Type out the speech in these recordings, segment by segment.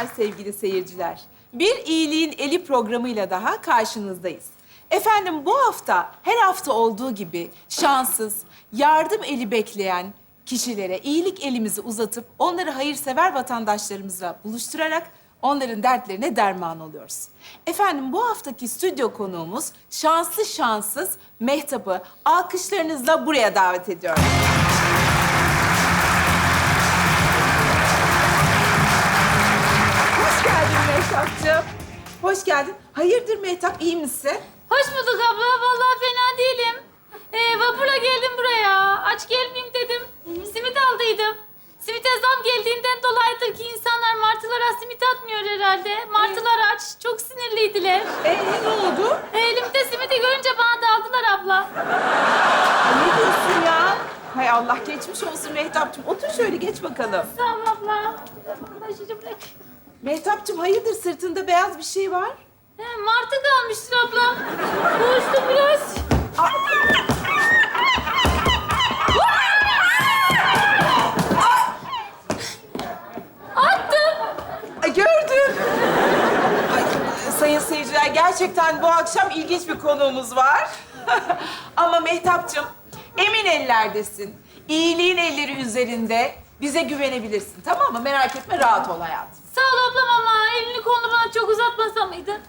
akşamlar sevgili seyirciler. Bir iyiliğin eli programıyla daha karşınızdayız. Efendim bu hafta her hafta olduğu gibi şanssız, yardım eli bekleyen kişilere iyilik elimizi uzatıp onları hayırsever vatandaşlarımızla buluşturarak onların dertlerine derman oluyoruz. Efendim bu haftaki stüdyo konuğumuz şanslı şanssız Mehtap'ı alkışlarınızla buraya davet ediyorum. Mehtap'cığım. Hoş geldin. Hayırdır Mehtap, iyi misin? Hoş bulduk abla. Vallahi fena değilim. Ee, vapurla geldim buraya. Aç gelmeyeyim dedim. Simit aldıydım. Simite zam geldiğinden dolayıdır ki insanlar martılara simit atmıyor herhalde. Martılar aç. Çok sinirliydiler. Ee, ne oldu? Ee, elimde simidi görünce bana da aldılar abla. Ay, ne diyorsun ya? Hay Allah, geçmiş olsun Mehtap'cığım. Otur şöyle, geç bakalım. Sağ ol abla. Bırak. Mehtap'cığım hayırdır, sırtında beyaz bir şey var? He, martı kalmıştır abla. Boğuştum biraz. Attım. Ay, gördüm. Ay, sayın seyirciler, gerçekten bu akşam ilginç bir konuğumuz var. Ama Mehtap'cığım, emin ellerdesin. İyiliğin elleri üzerinde bize güvenebilirsin, tamam mı? Merak etme, rahat ol hayatım. Sağ ol ablam ama elini kolunu bana çok uzatmasa mıydın?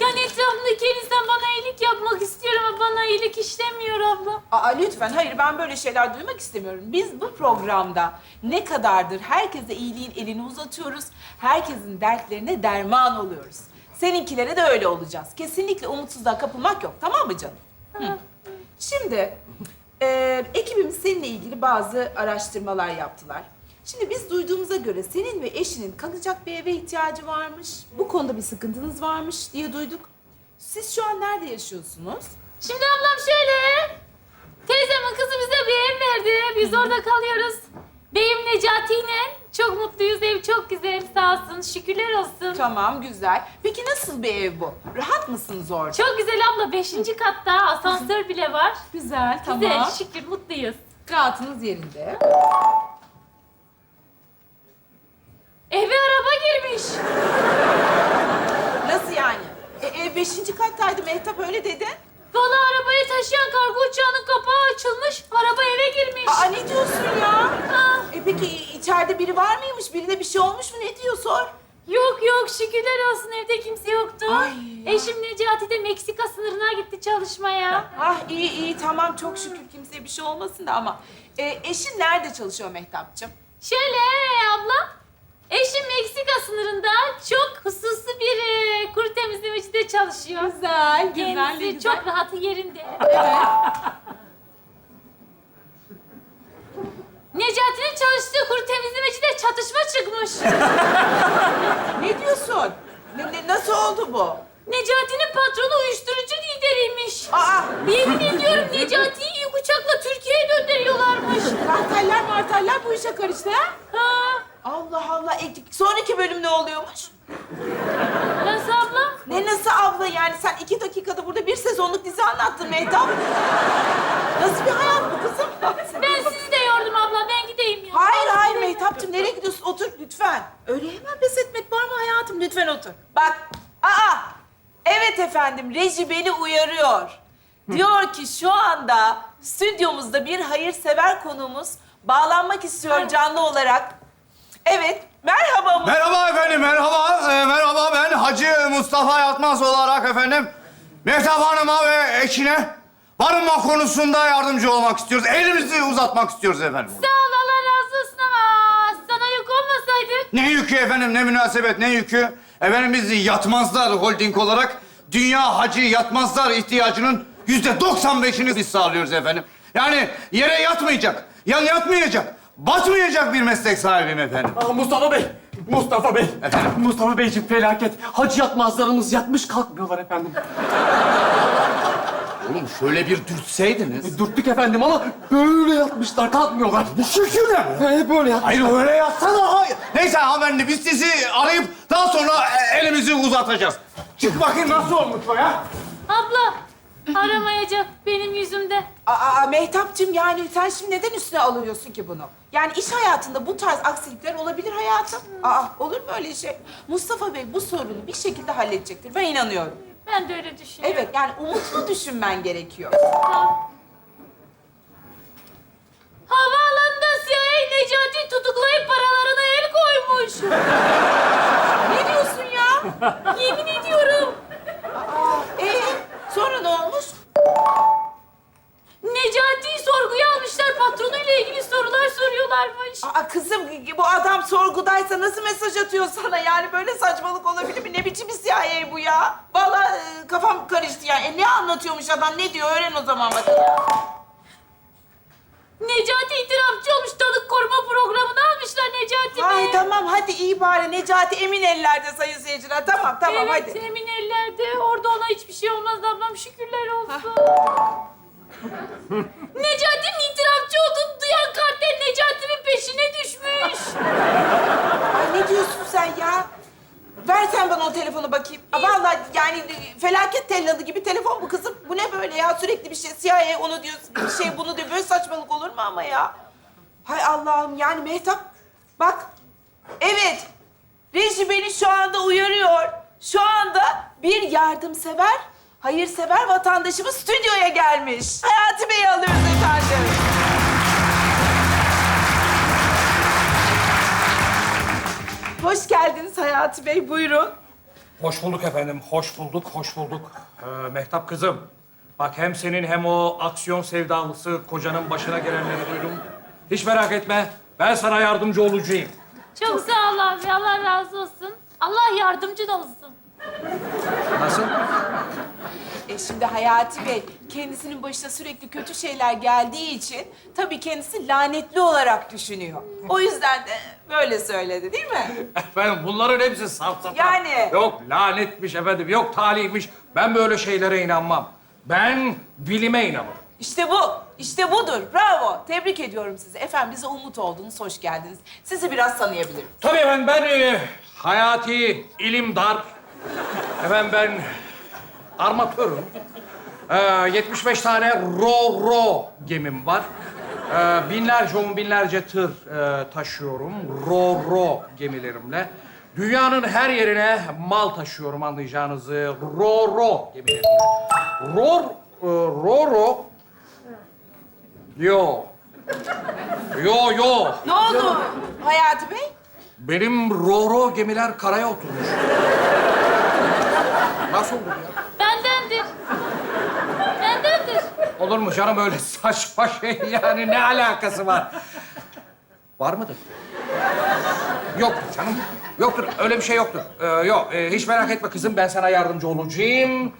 Yani etrafımdaki insan bana iyilik yapmak istiyor ama bana iyilik işlemiyor abla. Aa, lütfen, hayır ben böyle şeyler duymak istemiyorum. Biz bu programda ne kadardır herkese iyiliğin elini uzatıyoruz. Herkesin dertlerine derman oluyoruz. Seninkilere de öyle olacağız. Kesinlikle umutsuzluğa kapılmak yok, tamam mı canım? Hı. Şimdi, e, ekibimiz seninle ilgili bazı araştırmalar yaptılar. Şimdi biz duyduğumuza göre senin ve eşinin kalacak bir eve ihtiyacı varmış. Bu konuda bir sıkıntınız varmış diye duyduk. Siz şu an nerede yaşıyorsunuz? Şimdi ablam şöyle. Teyzemin kızı bize bir ev verdi. Biz orada kalıyoruz. Beyim Necati ile çok mutluyuz. Ev çok güzel. Sağ olsun. Şükürler olsun. Tamam, güzel. Peki nasıl bir ev bu? Rahat mısınız orada? Çok güzel abla. Beşinci katta asansör bile var. güzel, tamam. Güzel, şükür, mutluyuz. Rahatınız yerinde. Eve araba girmiş. Nasıl yani? E, ev beşinci kattaydı Mehtap öyle dedi. Vallahi arabayı taşıyan kargo uçağının kapağı açılmış. Araba eve girmiş. Aa ne diyorsun ya? E peki içeride biri var mıymış? Birine bir şey olmuş mu? Ne diyor sor? Yok yok şükürler olsun evde kimse yoktu. Ay ya. Eşim Necati de Meksika sınırına gitti çalışmaya. Ah iyi iyi tamam çok şükür kimseye bir şey olmasın da ama. E, eşin nerede çalışıyor Mehtapçım? Şöyle abla. Eşim Meksika sınırında çok hususi bir e, kuru temizlemecide çalışıyor. Güzel, Kendisi çok rahatı yerinde. Necati'nin çalıştığı kuru temizlemecide çatışma çıkmış. Ne diyorsun? Ne, ne- nasıl oldu bu? Necati'nin patronu uyuşturucu lideriymiş. Aa Yemin ediyorum Necati'yi ilk uçakla Türkiye'ye gönderiyorlarmış. karteller marteller bu işe karıştı ha? Ha, Allah Allah. E, sonraki bölüm ne oluyormuş? nasıl abla? Ne nasıl abla yani sen iki dakikada burada bir sezonluk dizi anlattın Mehtap. Nasıl bir hayat bu kızım? Ben sizi de yordum abla. Ben gideyim ya. Hayır hayır Mehtapçığım nereye gidiyorsun? Otur lütfen. Öyle hemen pes etmek var mı hayatım? Lütfen otur. Bak. Aa. Evet efendim reji beni uyarıyor. Diyor ki şu anda stüdyomuzda bir hayırsever konuğumuz bağlanmak istiyor canlı olarak. Evet. Merhaba. Mu- Merhaba efendim, merhaba. Ee, merhaba ben Hacı Mustafa Yatmaz olarak efendim Mehtap Hanım'a ve eşine barınma konusunda yardımcı olmak istiyoruz. Elimizi uzatmak istiyoruz efendim. Sağ Ne yükü efendim, ne münasebet, ne yükü? Efendim biz Yatmazlar Holding olarak dünya hacı yatmazlar ihtiyacının yüzde doksan beşini biz sağlıyoruz efendim. Yani yere yatmayacak, yan yatmayacak, batmayacak bir meslek sahibim efendim. Aa, Mustafa Bey, Mustafa Bey. Efendim? Mustafa Beyciğim felaket. Hacı yatmazlarımız yatmış kalkmıyorlar efendim. Oğlum şöyle bir dürtseydiniz. E, Dürttük efendim ama böyle yatmışlar kalkmıyorlar. Bu şekilde mi? He, böyle yat. Hayır öyle yatsana. Hayır. Neyse hanımefendi biz sizi arayıp daha sonra e, elimizi uzatacağız. Çık bakayım nasıl olmuş o ya? Abla Aramayacak benim yüzümden. Aa, Mehtapcığım yani sen şimdi neden üstüne alıyorsun ki bunu? Yani iş hayatında bu tarz aksilikler olabilir hayatım. Aa, olur mu öyle şey? Mustafa Bey bu sorunu bir şekilde halledecektir. Ben inanıyorum. Ben de öyle düşünüyorum. Evet, yani umutlu düşünmen gerekiyor. Havaalanında CIA Necati tutuklayıp paralarına el koymuş. Ne diyorsun ya? Yemin ediyorum. Ee, sonra ne olmuş? Necati'yi sorguya almışlar. Patronuyla ilgili sorular soruyorlarmış. Aa kızım bu adam sorgudaysa nasıl mesaj atıyor sana? Yani böyle saçmalık olabilir mi? Ne biçim bir CIA bu ya? Vallahi e, kafam karıştı ya. E, ne anlatıyormuş adam? Ne diyor? Öğren o zaman bakalım. Necati itirafçı olmuş. Tanık koruma programına almışlar Necati Ay tamam hadi iyi bari. Necati emin ellerde sayın seyirciler. Tamam tamam evet, hadi. emin ellerde. Orada ona hiçbir şey olmaz ablam. Şükürler olsun. Necati'nin itirafçı olduğunu duyan kartel Necati'nin peşine düşmüş. Ay ne diyorsun sen ya? Ver sen bana o telefonu bakayım. Aa, vallahi yani e, felaket tellalı gibi telefon bu kızım. Bu ne böyle ya? Sürekli bir şey CIA onu diyor, bir şey bunu diyor. Böyle saçmalık olur mu ama ya? Hay Allah'ım yani Mehtap bak. Evet. Reji beni şu anda uyarıyor. Şu anda bir yardımsever, hayırsever vatandaşımız stüdyoya gelmiş. Hayati Bey'i alıyoruz efendim. Hoş geldiniz Hayati Bey, buyurun. Hoş bulduk efendim, hoş bulduk, hoş bulduk. Ee, Mehtap kızım, bak hem senin hem o aksiyon sevdalısı kocanın başına gelenleri duydum. Hiç merak etme, ben sana yardımcı olacağım. Çok sağ ol abi. Allah razı olsun. Allah yardımcın olsun. Nasıl? E şimdi Hayati Bey kendisinin başına sürekli kötü şeyler geldiği için tabii kendisi lanetli olarak düşünüyor. O yüzden de böyle söyledi değil mi? Efendim bunların hepsi safsata. Yani. Yok lanetmiş efendim, yok talihmiş. Ben böyle şeylere inanmam. Ben bilime inanırım. İşte bu, işte budur. Bravo. Tebrik ediyorum sizi. Efendim bize umut oldunuz, hoş geldiniz. Sizi biraz tanıyabilirim. Tabii efendim ben e, hayati ilim dar. Efendim ben armatörüm. Ee, 75 tane ro ro gemim var. Ee, binlerce on binlerce tır e, taşıyorum ro ro gemilerimle. Dünyanın her yerine mal taşıyorum anlayacağınızı ro ro gemilerimle. Ro e, ro ro yo yo yo Ne oldu Hayati Bey? benim ro-ro gemiler karaya oturmuş. Nasıl olur ya? Olur mu canım öyle saçma şey yani ne alakası var? Var mıdır? Yoktur canım. Yoktur. Öyle bir şey yoktur. Ee, yok. Ee, hiç merak etme kızım. Ben sana yardımcı olacağım.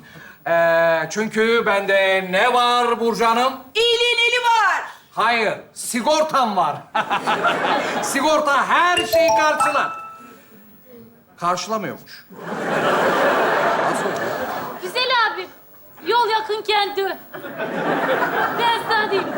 Ee, çünkü bende ne var Burcu Hanım? İyiliğin eli var. Hayır. Sigortam var. Sigorta her şeyi karşılar. Karşılamıyormuş. Nasıl oluyor? Güzel abi. Yol yakınken dön. Ben sana diyeyim.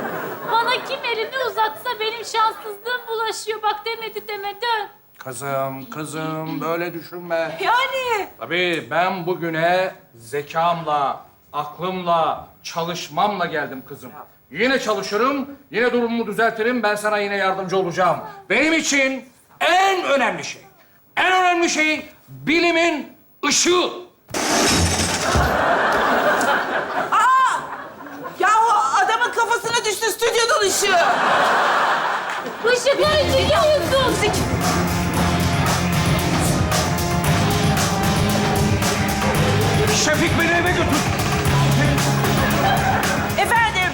Bana kim elini uzatsa benim şanssızlığım bulaşıyor. Bak demedi deme dön. Kızım, kızım böyle düşünme. Yani. Tabii ben bugüne zekamla, aklımla, çalışmamla geldim kızım. Yine çalışırım, yine durumumu düzeltirim. Ben sana yine yardımcı olacağım. Benim için en önemli şey, en önemli şey bilimin ışığı. Ya o adamın kafasına stüdyonun ışığı. Işıkları çekiyorsun. Şefik beni eve götür. Efendim,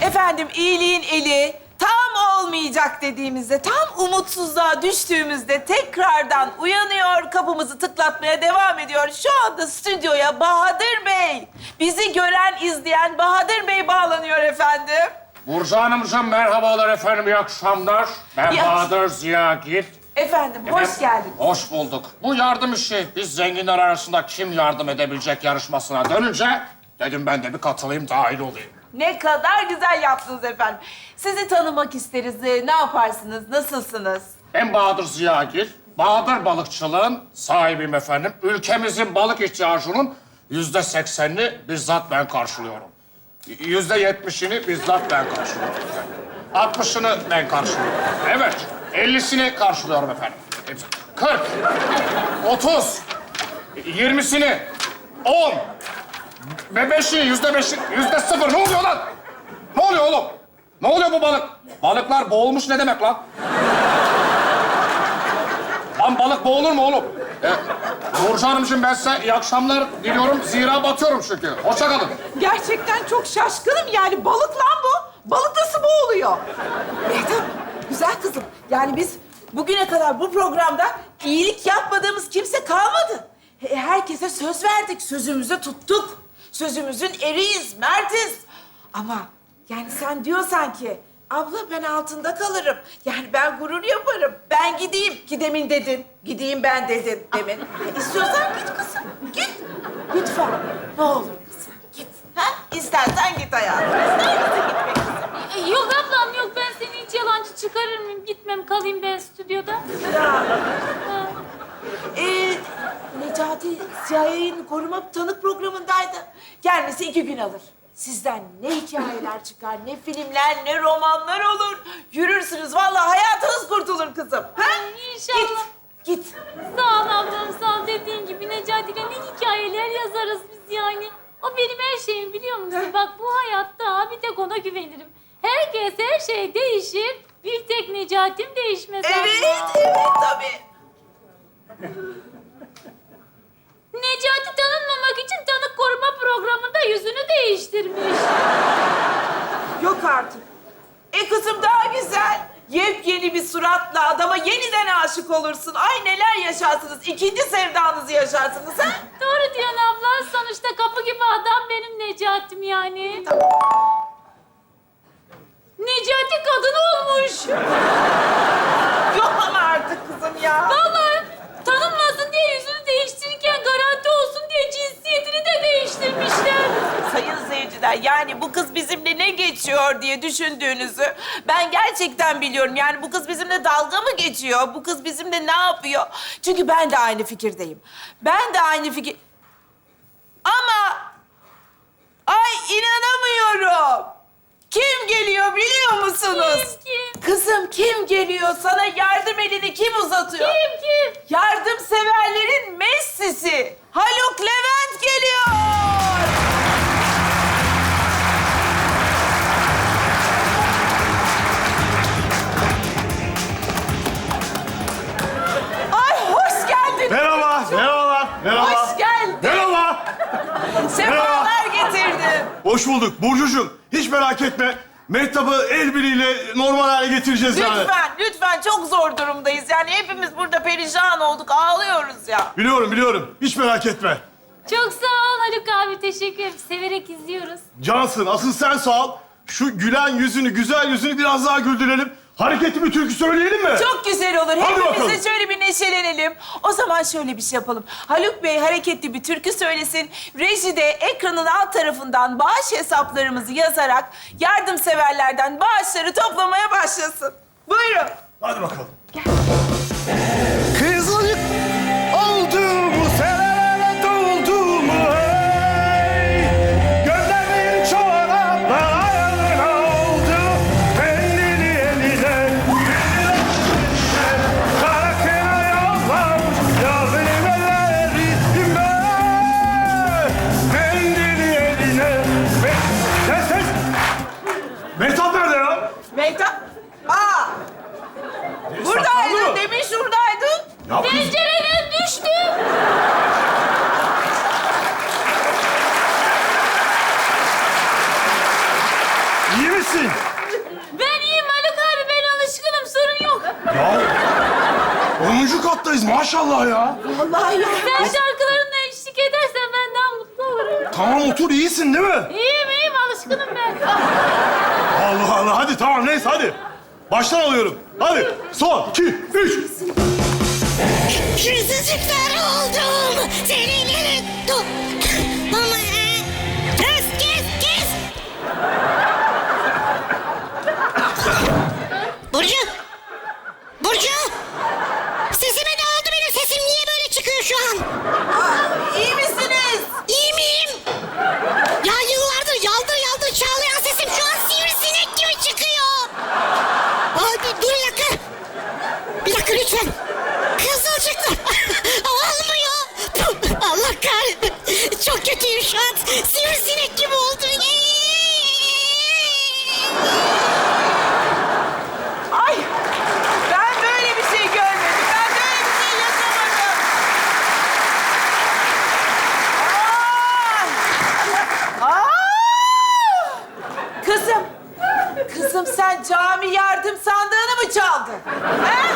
efendim iyiliğin eli tam olmayacak dediğimizde, tam umutsuzluğa düştüğümüzde tekrardan uyanıyor, kapımızı tıklatmaya devam ediyor. Şu anda stüdyoya Bahadır Bey, bizi gören, izleyen Bahadır Bey bağlanıyor efendim. Burcu Hanımcığım merhabalar efendim, iyi akşamlar. Ben İyi Bahadır Ziyagil. Efendim, hoş geldin. Hoş bulduk. Bu yardım işi, biz zenginler arasında kim yardım edebilecek yarışmasına dönünce... ...dedim ben de bir katılayım, dahil olayım. Ne kadar güzel yaptınız efendim. Sizi tanımak isteriz. Ee, Ne yaparsınız, nasılsınız? Ben Bahadır Ziyagil, Bahadır Balıkçılığın sahibiyim efendim. Ülkemizin balık ihtiyacının yüzde seksenini bizzat ben karşılıyorum. Yüzde yetmişini bizzat ben karşılıyorum. Altmışını ben karşılıyorum. Evet, ellisini karşılıyorum efendim. Kırk, otuz, yirmisini, on ve beşi, yüzde beşi, yüzde sıfır. Ne oluyor lan? Ne oluyor oğlum? Ne oluyor bu balık? Balıklar boğulmuş ne demek lan? Lan balık boğulur mu oğlum? E, Burcu Hanımcığım ben size iyi akşamlar diliyorum. Zira batıyorum çünkü. Hoşça kalın. Gerçekten çok şaşkınım yani. Balık lan bu. Balık nasıl boğuluyor? Mehtap, güzel kızım. Yani biz bugüne kadar bu programda iyilik yapmadığımız kimse kalmadı. He- Herkese söz verdik, sözümüzü tuttuk. Sözümüzün eriyiz, mertiz. Ama yani sen diyorsan ki, abla ben altında kalırım. Yani ben gurur yaparım. Ben gideyim ki demin dedin. Gideyim ben dedin demin. E, İstiyorsan git kızım, git. Lütfen, ne olur kızım, git. Ha? İstersen git hayatım, ister misin gitmek kızım? E, Yok ablam yok ben seni hiç yalancı çıkarır mıyım? Gitmem kalayım ben stüdyoda. Ya, Ha. Ee, Necati CIA'nin koruma tanık programındaydı. Gelmesi iki gün alır. Sizden ne hikayeler çıkar, ne filmler, ne romanlar olur. Yürürsünüz, vallahi hayatınız kurtulur kızım. Ha? Ay, inşallah. Git, git. Sağ ol ablam sağ ol dediğin gibi Necati ile ne hikayeler yazarız biz yani. O benim her şeyim biliyor musun? Bak bu hayatta bir tek ona güvenirim. Herkes her şey değişir. Bir tek Necati'm değişmez Evet, abla. evet tabii. Necati tanınmamak için tanık koruma programında yüzünü değiştirmiş. Yok artık. E kızım daha güzel. Yepyeni bir suratla adama yeniden aşık olursun. Ay neler yaşarsınız. İkinci sevdanızı yaşarsınız ha? Doğru diyorsun abla. Sonuçta kapı gibi adam benim Necati'm yani. Necati kadın olmuş. Yok ama artık kızım ya. Vallahi değiştirmişler. Sayın seyirciler yani bu kız bizimle ne geçiyor diye düşündüğünüzü ben gerçekten biliyorum. Yani bu kız bizimle dalga mı geçiyor? Bu kız bizimle ne yapıyor? Çünkü ben de aynı fikirdeyim. Ben de aynı fikir... Ama... Ay inanamıyorum. Kim geliyor biliyor musunuz? Kim, kim? Kızım kim geliyor? Sana yardım elini kim uzatıyor? Kim kim? Yardımseverlerin Messi'si Haluk Levent geliyor. Ay hoş geldin. Merhaba, merhabalar, merhaba. Hoş geldin. Merhaba. Sefalar getirdin. Hoş bulduk. Burcucuğum, hiç merak etme. Mehtap'ı el biriyle normal hale getireceğiz yani. Lütfen, lütfen çok zor durumdayız. Yani hepimiz burada perişan olduk, ağlıyoruz ya. Biliyorum, biliyorum. Hiç merak etme. Çok sağ ol Haluk abi. Teşekkür ederim. Severek izliyoruz. Cansın, asıl sen sağ ol. Şu gülen yüzünü, güzel yüzünü biraz daha güldürelim. Hareketli bir türkü söyleyelim mi? Çok güzel olur. Hadi Hepimiz bakalım. de şöyle bir neşelenelim. O zaman şöyle bir şey yapalım. Haluk Bey hareketli bir türkü söylesin. Reji de ekranın alt tarafından bağış hesaplarımızı yazarak yardımseverlerden bağışları toplamaya başlasın. Buyurun. Hadi bakalım. Kızılık Tamam otur, iyisin değil mi? İyiyim iyiyim. Alışkınım ben. Allah Allah, hadi tamam neyse hadi. Baştan alıyorum. Hadi, son, iki, üç. Yüzücükler oldum seninle dur. Ama kes kes kes. Burcu. Burcu. Sesime ne oldu benim sesim niye böyle çıkıyor şu an? İyi misiniz? İyi miyim? Ya yıllardır yaldır yaldır Kızım sen cami yardım sandığını mı çaldın? He?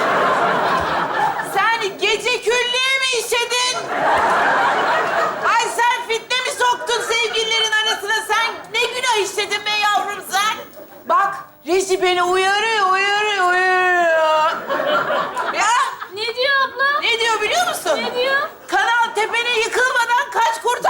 Sen gece küllüğü mü işedin? Ay sen fitne mi soktun sevgililerin arasına? Sen ne günah işledin be yavrum sen? Bak reji beni uyarıyor, uyarıyor, uyarıyor. Ya Ne diyor abla? ne diyor biliyor musun? Ne diyor? Kanal tepene yıkılmadan kaç kurtar